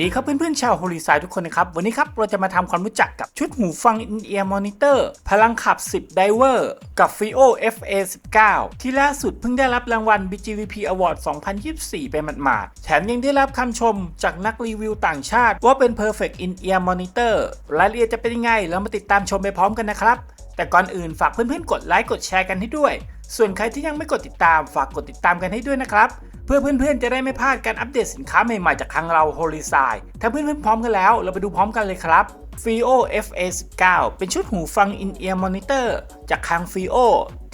ดีครับเพื่อนๆชาวโฮลิซายทุกคนนะครับ วันนี้ครับเราจะมาทำความรู้จักกับชุดหูฟัง In-Ear Monitor พลังขับ 10 Diver กับ FIO FA19 ที่ล่าสุดเพิ่งได้รับรางวัล BGVP Award 2024 ไปหมาดๆแถมยังได้รับคำชมจากนักรีวิวต่างชาติ ว่าเป็น Perfect In-Ear Monitor รายละเอียดจะเป็นยังไง เรามาติดตามชมไปพร้อมกันนะครับ แต่ก่อนอื่นฝากเพื่อนๆกดไลค์กดแชร์กันให้ด้วย ส่วนใครที่ยังไม่กดติดตามฝากกดติดตามกันให้ด้วยนะครับ เพื่อเพื่อนๆจะได้ไม่พลาดการอัปเดตสินค้าใหม่ๆจากทางเรา h o l i s i ถ้าเพื่อนๆพร้อมกันแล้ว เราไปดูพร้อมกันเลยครับ FIO FA19 เป็นชุดหูฟัง In-Ear Monitor จากทาง FIO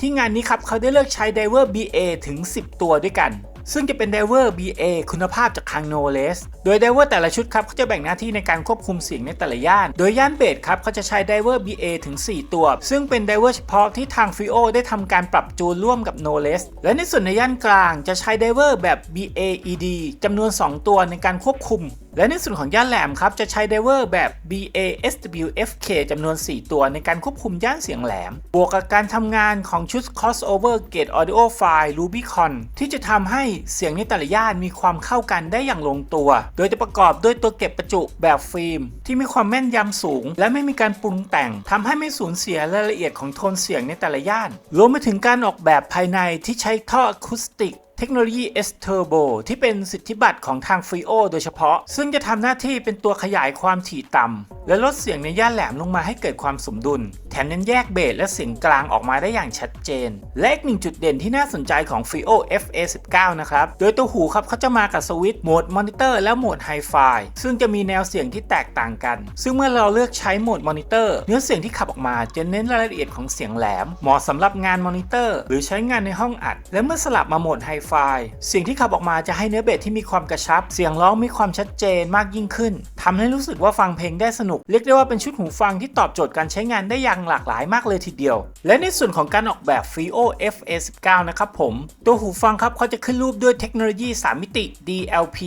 ที่งานนี้ครับเขาได้เลือกใช้ Diver BA ถึง 10 ตัวด้วยกัน ซึ่งจะเป็น Diver BA คุณภาพจากทาง No Less โดย Diver แต่ละชุดครับเขาจะแบ่งหน้าที่ในการควบคุมเสียงในแต่ละย่าน โดยย่านเบสครับเขาจะใช้ Diver BA ถึง 4 ตัว ซึ่งเป็น Diver เฉพาะที่ทาง FIO ได้ทำการปรับจูนร่วมกับ No Less และในส่วนในย่านกลางจะใช้ Diver แบบ BAED จำนวน 2 ตัวในการควบคุม และในส่วนของย่านแหลมครับจะใช้ Diver แบบ BASWFK จำนวน 4 ตัวในการควบคุมย่านเสียงแหลม บวกกับการทำงานของชุด Crossover Gate Audio File Rubicon ที่จะทำให้เสียงในแต่ละย่านมีความเข้ากันได้อย่างลงตัว โดยจะประกอบด้วยตัวเก็บประจุแบบฟิล์ม ที่มีความแม่นยำสูง และไม่มีการปรุงแต่งทำให้ไม่สูญเสียรายละเอียดของโทนเสียงในแต่ละย่าน รวมไปถึงการออกแบบภายในที่ใช้ท่ออะคูสติกเทคโนโลยี S Turbo ที่เป็นสิทธิบัตรของทาง FRIO โดยเฉพาะ ซึ่งจะทำหน้าที่เป็นตัวขยายความถี่ต่ำและลดเสียงในย่านแหลมลงมาให้เกิดความสมดุลแถมยังแยกเบสและเสียงกลางออกมาได้อย่างชัดเจน และอีกหนึ่งจุดเด่นที่น่าสนใจของ FIO FA19 นะครับ โดยตัวหูครับเขาจะมากับสวิตช์โหมดมอนิเตอร์และโหมดไฮไฟซึ่งจะมีแนวเสียงที่แตกต่างกัน ซึ่งเมื่อเราเลือกใช้โหมดมอนิเตอร์เนื้อเสียงที่ขับออกมาจะเน้นรายละเอียดของเสียงแหลม เหมาะสำหรับงานมอนิเตอร์ หรือใช้งานในห้องอัด และเมื่อสลับมาโหมดไฮไฟเสียงที่ขับออกมาจะให้เนื้อเบสที่มีความกระชับ เสียงร้องมีความชัดเจนมากยิ่งขึ้นทำให้รู้สึกว่าฟังเพลงได้สนุก เรียกได้ว่าเป็นชุดหูฟังที่ตอบโจทย์การใช้งานได้อย่างหลากหลายมากเลยทีเดียว และในส่วนของการออกแบบ f i o FA19 นะครับผม ตัวหูฟังครับเขาจะขึ้นรูปด้วยเทคโนโลยี 3 มิติ DLP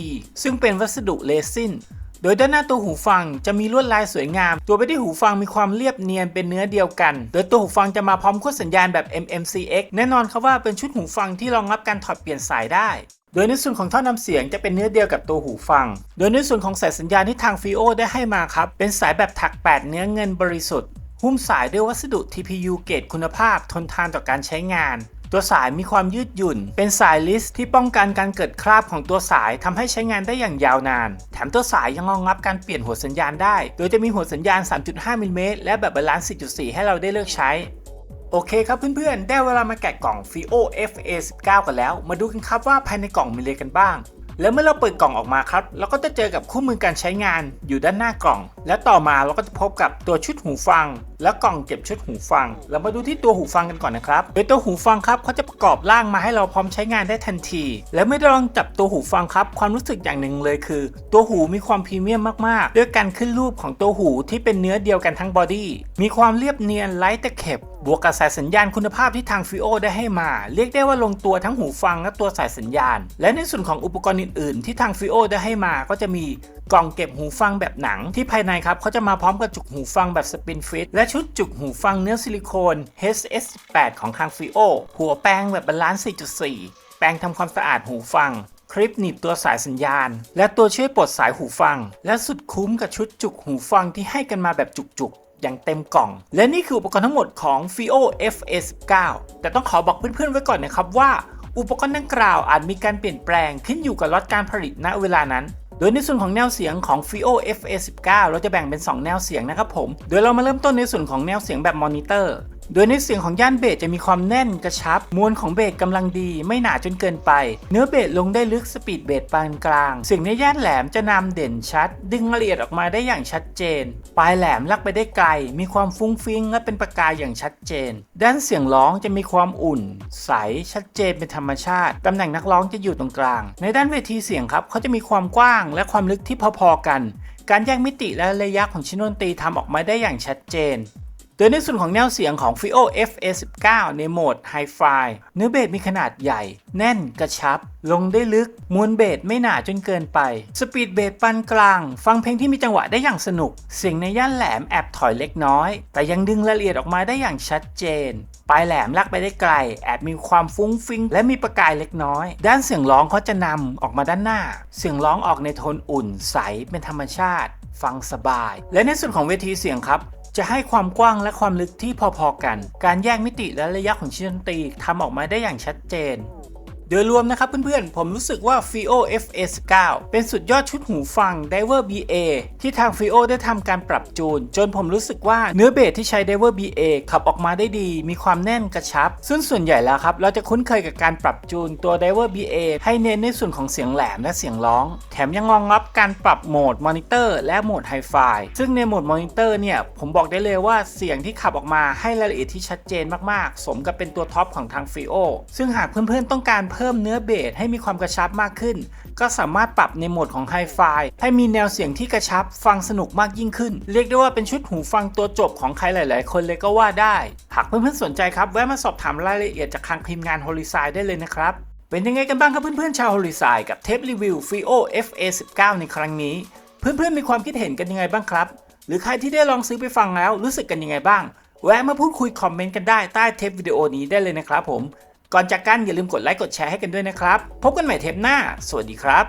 ซึ่งเป็นวัสดุเรซินโดยด้านหน้าตัวหูฟังจะมีลวดลายสวยงาม ตัวไปที่หูฟังมีความเรียบเนียนเป็นเนื้อเดียวกัน โดยตัวหูฟังจะมาพร้อมขั้วสัญญาณแบบ MMCX แน่นอนครับว่าเป็นชุดหูฟังที่รองรับการถอดเปลี่ยนสายได้ โดยในส่วนของท่อนำเสียงจะเป็นเนื้อเดียวกับตัวหูฟัง โดยในส่วนของสายสัญญาณที่ทาง FIO ได้ให้มาครับ เป็นสายแบบถัก 8 เนื้อเงินบริสุทธิ์ หุ้มสายด้วยวัสดุ TPU เกรดคุณภาพทนทานต่อการใช้งาน ตัวสายมีความยืดหยุ่น เป็นสายลิสที่ป้องกันการเกิดคราบของตัวสายทำให้ใช้งานได้อย่างยาวนาน แถมตัวสายยังรองรับการเปลี่ยนหัวสัญญาณได้ โดยจะมีหัวสัญญาณ 3.5มิลเมตรและแบบบาลานซ์ 4.4 ให้เราได้เลือกใช้ โอเคครับเพื่อนๆ ได้เวลามาแกะกล่อง FIO FA19 กันแล้ว มาดูกันครับว่าภายในกล่องมีอะไรกันบ้าง แล้วเมื่อเราเปิดกล่องออกมาครับ เราก็จะเจอกับคู่มือการใช้งานอยู่ด้านหน้ากล่อง และต่อมาเราก็จะพบกับตัวชุดหูฟัง และกล่องเก็บชุดหูฟัง เรามาดูที่ตัวหูฟังกันก่อนนะครับ โดยตัวหูฟังครับเขาจะประกอบร่างมาให้เราพร้อมใช้งานได้ทันที และเมื่อเราลองจับตัวหูฟังครับ ความรู้สึกอย่างหนึ่งเลยคือ ตัวหูมีความพรีเมียมมากๆ ด้วยการขึ้นรูปของตัวหูที่เป็นเนื้อเดียวกันทั้งบอดี้ มีความเรียบเนียนไร้ตะเข็บ บวกกับสายสัญญาณคุณภาพที่ทาง FIO ได้ให้มา เรียกได้ว่าลงตัวทั้งหูฟังและตัวสายสัญญาณ และในส่วนของอุปกรณ์อื่น ๆ ที่ทาง FIO ได้ให้มาก็จะมีกล่องเก็บหูฟังแบบหนังที่ภายในครับเขาจะมาพร้อมกับจุกหูฟังแบบสปินฟิตและชุดจุกหูฟังเนื้อซิลิโคน HS18 ของทาง FIO หัวแปรงแบบบาลานซ์ 4.4 แปรงทำความสะอาดหูฟังคลิปหนีบตัวสายสัญญาณ และตัวช่วยปลดสายหูฟัง และสุดคุ้มกับชุดจุกหูฟังที่ให้กันมาแบบจุกๆ อย่างเต็มกล่อง และนี่คืออุปกรณ์ทั้งหมดของ FIO FA19 แต่ต้องขอบอกเพื่อนๆไว้ก่อนนะครับว่า อุปกรณ์ดังกล่าวอาจมีการเปลี่ยนแปลงขึ้นอยู่กับล็อตการผลิตณเวลานั้นโดยในส่วนของแนวเสียงของ FIO FA19 เราจะแบ่งเป็น 2 แนวเสียงนะครับผม โดยเรามาเริ่มต้นในส่วนของแนวเสียงแบบมอนิเตอร์ โดยในเสียงของย่านเบสจะมีความแน่นกระชับ มวลของเบสกำลังดี ไม่หนาจนเกินไป เนื้อเบสลงได้ลึกสปีดเบสปานกลาง เสียงในย่านแหลมจะนำเด่นชัด ดึงรายละเอียดออกมาได้อย่างชัดเจน ปลายแหลมลักไปได้ไกล มีความฟุ้งฟิ้งและเป็นประกายอย่างชัดเจน ด้านเสียงร้องจะมีความอุ่น ใสชัดเจนเป็นธรรมชาติตำแหน่งนักร้องจะอยู่ตรงกลาง ในด้านเวทีเสียงครับเขาจะมีความกว้างและความลึกที่พอๆกัน การแยกมิติและระยะของชิ้นดนตรีทำออกมาได้อย่างชัดเจน โดยในส่วนของแนวเสียงของ FIO FA19 ในโหมด Hi-Fi เนื้อเบสมีขนาดใหญ่ แน่นกระชับ ลงได้ลึก มวลเบสไม่หนาจนเกินไป สปีดเบสปานกลาง ฟังเพลงที่มีจังหวะได้อย่างสนุก เสียงในย่านแหลมแอบถอยเล็กน้อย แต่ยังดึงรายละเอียดออกมาได้อย่างชัดเจน ปลายแหลมลากไปได้ไกล แอบมีความฟุ้งฟิ้งและมีประกายเล็กน้อย ด้านเสียงร้องเขาจะนำออกมาด้านหน้า เสียงร้องออกในโทนอุ่น ใสเป็นธรรมชาติ ฟังสบาย และในส่วนของเวทีเสียงครับ จะให้ความกว้างและความลึกที่พอๆกัน การแยกมิติและระยะของชิ้นดนตรีทำออกมาได้อย่างชัดเจน โดยรวมนะครับเพื่อนๆ ผมรู้สึกว่า FIO FA9 เป็นสุดยอดชุดหูฟัง Diver BA ที่ทาง FIO ได้ทำการปรับจูน จนผมรู้สึกว่าเนื้อเบสที่ใช้ Diver BA ขับออกมาได้ดี มีความแน่นกระชับ ซึ่งส่วนใหญ่แล้วครับ เราจะคุ้นเคยกับการปรับจูนตัว Diver BA ให้เน้นในส่วนของเสียงแหลมและเสียงร้อง แถมยังรองรับการปรับโหมดมอนิเตอร์และโหมด Hi-Fi ซึ่งในโหมดมอนิเตอร์เนี่ยผมบอกได้เลยว่าเสียงที่ขับออกมาให้รายละเอียดที่ชัดเจนมากๆ สมกับเป็นตัวท็อปของทาง FIO ซึ่งหากเพื่อนๆต้องการเพิ่มเนื้อเบสให้มีความกระชับมากขึ้น ก็สามารถปรับในโหมดของ Hi-Fi ให้มีแนวเสียงที่กระชับฟังสนุกมากยิ่งขึ้น เรียกได้ว่าเป็นชุดหูฟังตัวจบของใครหลาย ๆ คนเลยก็ว่าได้ หากเพื่อน ๆ สนใจครับ แวะมาสอบถามรายละเอียดจากทางทีมงาน h o l i s i ได้เลยนะครับเป็นยังไงกันบ้างครับเพื่อน ๆ ชาว h o l i s i กับเทปรีวิว FIO FA19 ในครั้งนี้ เพื่อน ๆ มีความคิดเห็นกันยังไงบ้างครับ หรือใครที่ได้ลองซื้อไปฟังแล้วรู้สึกกันยังไงบ้างแวะมาพูดคุยคอมเมนต์กันได้ใต้เทปวิดีโอนี้ได้เลยนะครับผม ก่อนจากกันอย่าลืมกดไลค์กดแชร์ให้กันด้วยนะครับ พบกันใหม่เทปหน้า สวัสดีครับ